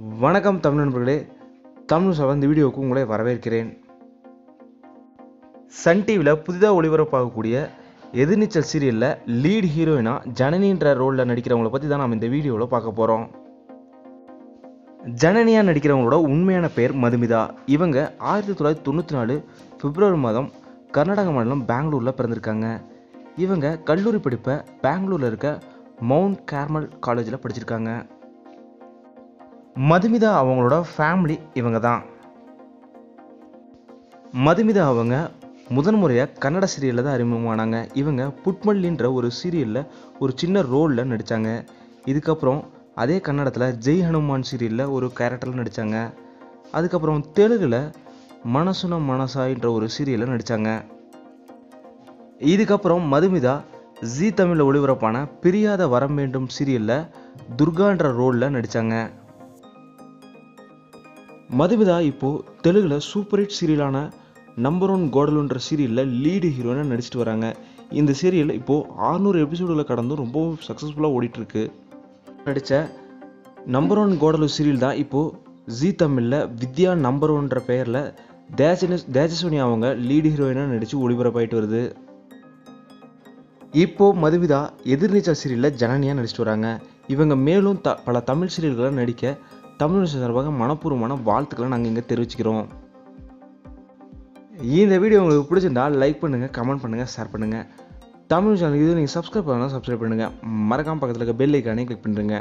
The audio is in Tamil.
வணக்கம் தமிழ் நண்பர்களே. தமிழ் சார் இந்த வீடியோவுக்கு உங்களை வரவேற்கிறேன். சன் டிவியில் புதிதாக ஒளிபரப்பாகக்கூடிய எதிர்நீச்சல் சீரியலில் லீட் ஹீரோயினா ஜனனின்ற ரோலில் நடிக்கிறவங்கள பற்றி தான் நம்ம இந்த வீடியோவில் பார்க்க போகிறோம் ஜனனியாக நடிக்கிறவங்களோட உண்மையான பெயர் மதுமிதா. இவங்க ஆயிரத்தி தொள்ளாயிரத்தி தொண்ணூற்றி நாலு பிப்ரவரி மாதம் கர்நாடக மாநிலம் பெங்களூரில் பிறந்திருக்காங்க. இவங்க கல்லூரி படிப்பை பெங்களூரில் இருக்க மவுண்ட் கேர்மல் காலேஜில் படிச்சிருக்காங்க. மதுமிதா அவங்களோட ஃபேமிலி இவங்க தான் மதுமிதா அவங்க முதன் முறையாக கன்னட சீரியலில் தான் அறிமுகமானாங்க. இவங்க புட்மல்லின்ற ஒரு சீரியலில் ஒரு சின்ன ரோலில் நடித்தாங்க இதுக்கப்புறம் அதே கன்னடத்தில் ஜெய் ஹனுமான் சீரியலில் ஒரு கேரக்டரில் நடித்தாங்க அதுக்கப்புறம் தெலுங்கில் மனசுன மனசாயின்ற ஒரு சீரியலில் நடித்தாங்க இதுக்கப்புறம் மதுமிதா ஜீ தமிழில் ஒளிபரப்பான பிரியாத வரம் வேண்டும் சீரியலில் துர்கான்ற ரோலில் நடித்தாங்க மதுவிதா இப்போது தெலுங்கில் சூப்பர் ஹிட் சீரியலான நம்பர் ஒன் கோடலுன்ற சீரியலில் லீடு ஹீரோயினாக நடிச்சிட்டு வராங்க. இந்த சீரியல் இப்போது 600 எபிசோடுகளை கடந்தும் ரொம்பவும் சக்ஸஸ்ஃபுல்லாக ஓடிட்டுருக்கு. நடித்த நம்பர் ஒன் கோடலு சீரியல் தான் இப்போது ஜீ தமிழில் வித்யா நம்பர் ஒன்ற பெயரில் தேஜன தேஜஸ்வனி அவங்க லீடு ஹீரோயினாக நடித்து ஒளிபரப்பாயிட்டு வருது. இப்போது மதுவிதா எதிர்நீச்சல் சீரியலில் ஜனனியாக நடிச்சிட்டு வராங்க. இவங்க மேலும் த பல தமிழ் சீரியல்களை நடிக்க தமிழ் சார்பாக மனப்பூர்வமான வாழ்த்துக்களை நாங்கள் இங்கே தெரிவிச்சுக்கிறோம். இந்த வீடியோ உங்களுக்கு பிடிச்சிருந்தா லைக் பண்ணுங்கள் கமெண்ட் பண்ணுங்கள் ஷேர் பண்ணுங்கள் தமிழ் சேனல் இது நீங்கள் சப்ஸ்கிரைப் பண்ணால் சப்ஸ்கிரைப் பண்ணுங்கள் மறக்காம பக்கத்தில் இருக்க பெல் ஐக்கானே கிளிக் பண்ணுறேங்க